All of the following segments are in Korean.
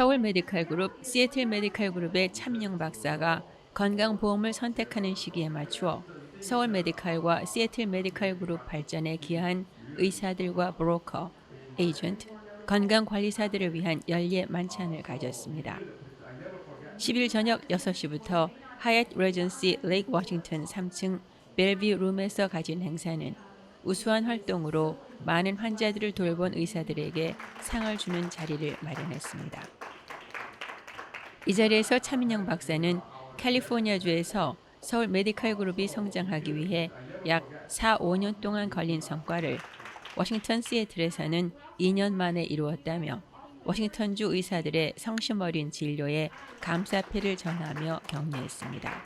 서울 메디칼 그룹, 시애틀 메디칼 그룹의 참영 박사가 건강보험을 선택하는 시기에 맞추어 서울 메디칼과 시애틀 메디칼 그룹 발전에 기여한 의사들과 브로커, 에이전트, 건강관리사들을 위한 연례 만찬을 가졌습니다. 10일 저녁 6시부터 하얏 레전시 레이크 워싱턴 3층 벨뷰 룸에서 가진 행사는 우수한 활동으로 많은 환자들을 돌본 의사들에게 상을 주는 자리를 마련했습니다. 이 자리에서 차민영 박사는 캘리포니아주에서 서울 메디칼 그룹이 성장하기 위해 약 4, 5년 동안 걸린 성과를 워싱턴 시애틀에서는 2년 만에 이루었다며 워싱턴주 의사들의 성심 어린 진료에 감사패를 전하며 격려했습니다.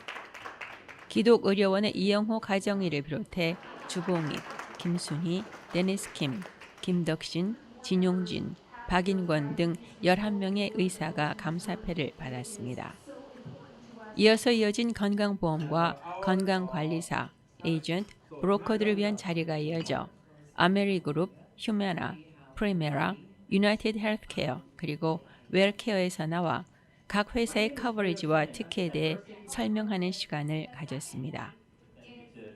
기독의료원의 이영호 가정의를 비롯해 주봉익, 김순희, 데니스 킴, 김덕신, 진용진, 박인권 등 11명의 의사가 감사패를 받았습니다. 이어서 이어진 건강보험과 건강관리사, 에이전트, 브로커들을 위한 자리가 이어져 아메리그룹, 휴메나, 프리메라, 유나이티드 헬스케어 그리고 웰케어에서 나와 각 회사의 커버리지와 특혜에 대해 설명하는 시간을 가졌습니다.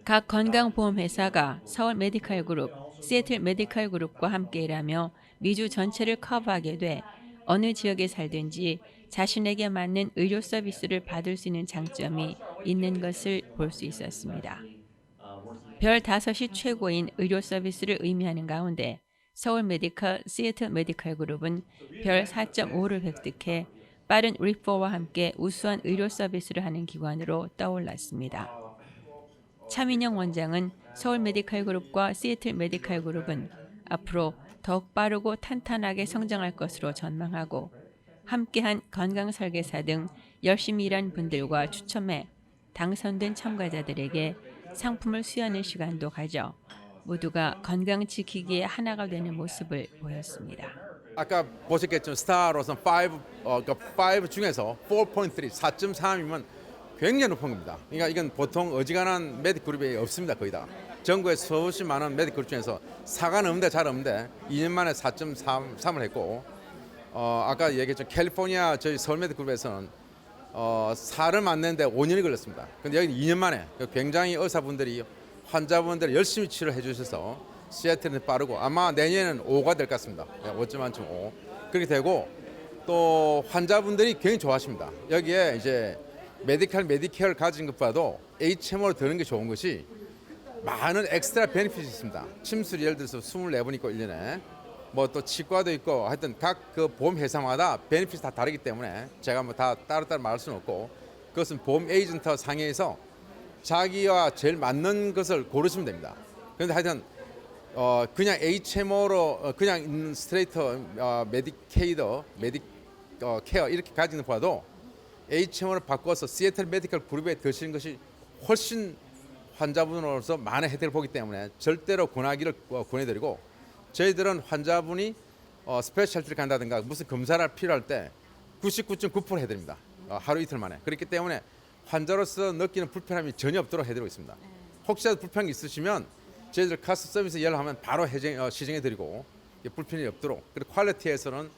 각 건강보험회사가 서울 메디칼 그룹, 시애틀 메디칼 그룹과 함께 일하며 미주 전체를 커버하게 돼 어느 지역에 살든지 자신에게 맞는 의료 서비스를 받을 수 있는 장점이 있는 것을 볼 수 있었습니다. 별 5이 최고인 의료 서비스를 의미하는 가운데 서울 메디컬, 시애틀 메디컬 그룹은 별 4.5를 획득해 빠른 리포와 함께 우수한 의료 서비스를 하는 기관으로 떠올랐습니다. 차민영 원장은 서울 메디칼 그룹과 시애틀 메디칼 그룹은 앞으로 더욱 빠르고 탄탄하게 성장할 것으로 전망하고 함께한 건강 설계사 등 열심히 일한 분들과 추첨해 당선된 참가자들에게 상품을 수여하는 시간도 가져 모두가 건강 지키기에 하나가 되는 모습을 보였습니다. 아까 보셨겠지만 스타로선 5, 어, 그러니까 5 중에서 4.3, 4.3이면 굉장히 높은 겁니다. 그러니까 이건 보통 어지간한 메딕 그룹이 없습니다. 거의 다. 전국에 수없이 많은 그룹 중에서 4가 넘는데 잘 없는데 2년 만에 4.3을 했고 어, 아까 얘기했죠. 캘리포니아 저희 서울 메딕 그룹에서는 어, 4를 맞는데 5년이 걸렸습니다. 근데 여기 2년 만에 굉장히 의사분들이 환자분들 열심히 치료해 주셔서 시애틀은 빠르고 아마 내년에는 5가 될 것 같습니다. 5.1점 5. 그렇게 되고 또 환자분들이 굉장히 좋아하십니다. 여기에 이제 메디칼 메디케어를 가진 것보다도 HMO를 드는 게 좋은 것이 많은 엑스트라 베네핏이 있습니다. 침술이 예를 들어서 24분 있고 1년에 뭐 또 치과도 있고 하여튼 각 그 보험 회사마다 베네핏이 다 다르기 때문에 제가 뭐 다 따로따로 말할 수는 없고 그것은 보험 에이전트 상에서 자기와 제일 맞는 것을 고르시면 됩니다. 그런데 하여튼 어 그냥 HMO로 어, 그냥 있는 스트레이터 어, 메디케이더 메디 어, 케어 이렇게 가지는 보다도 HMO를 바꿔서 시애틀 메디컬 그룹에 드시는 것이 훨씬 환자분으로서 많은 혜택을 보기 때문에 절대로 권하기를 어, 권해드리고 저희들은 환자분이 어, 스페셜티를 간다든가 무슨 검사를 필요할 때 99.9% 해드립니다. 어, 하루 이틀 만에. 그렇기 때문에 환자로서 느끼는 불편함이 전혀 없도록 해드리고 있습니다. 혹시라도 불편이 있으시면 저희들 카스 서비스 연락하면 바로 해정, 어, 시정해드리고 불편이 없도록 그리고 퀄리티에서는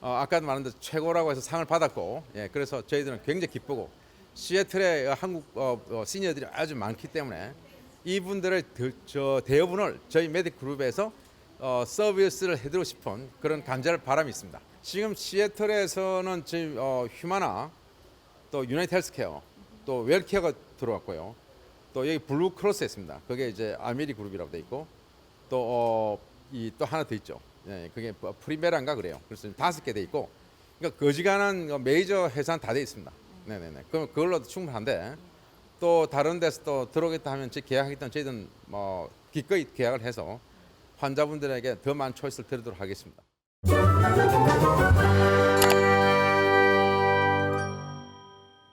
어, 아까도 말한 대로 최고라고 해서 상을 받았고 예, 그래서 저희들은 굉장히 기쁘고 시애틀에 한국 어, 어, 시니어들이 아주 많기 때문에 이분들의 더, 저 대부분을 저희 메딕 그룹에서 어, 서비스를 해드리고 싶은 그런 간절 바람이 있습니다. 지금 시애틀에서는 저희 어, 휴마나 또 유나이트 헬스케어 또 웰케어가 들어왔고요. 또 여기 블루 크로스 있습니다. 그게 이제 아메리 그룹이라고 돼 있고 또이또 하나 더 있죠. 예, 그게 뭐 프리메라인가 그래요. 그래서 지금 다섯 개 돼 있고 그러니까 거지간한 어, 메이저 회사는 다 돼 있습니다. 네네네. 그럼 그걸로도 충분한데 또 다른 데서 또 들어오겠다 하면 제 계약하겠다면 저희들은 뭐 기꺼이 계약을 해서 환자분들에게 더 많은 초이스를 드리도록 하겠습니다.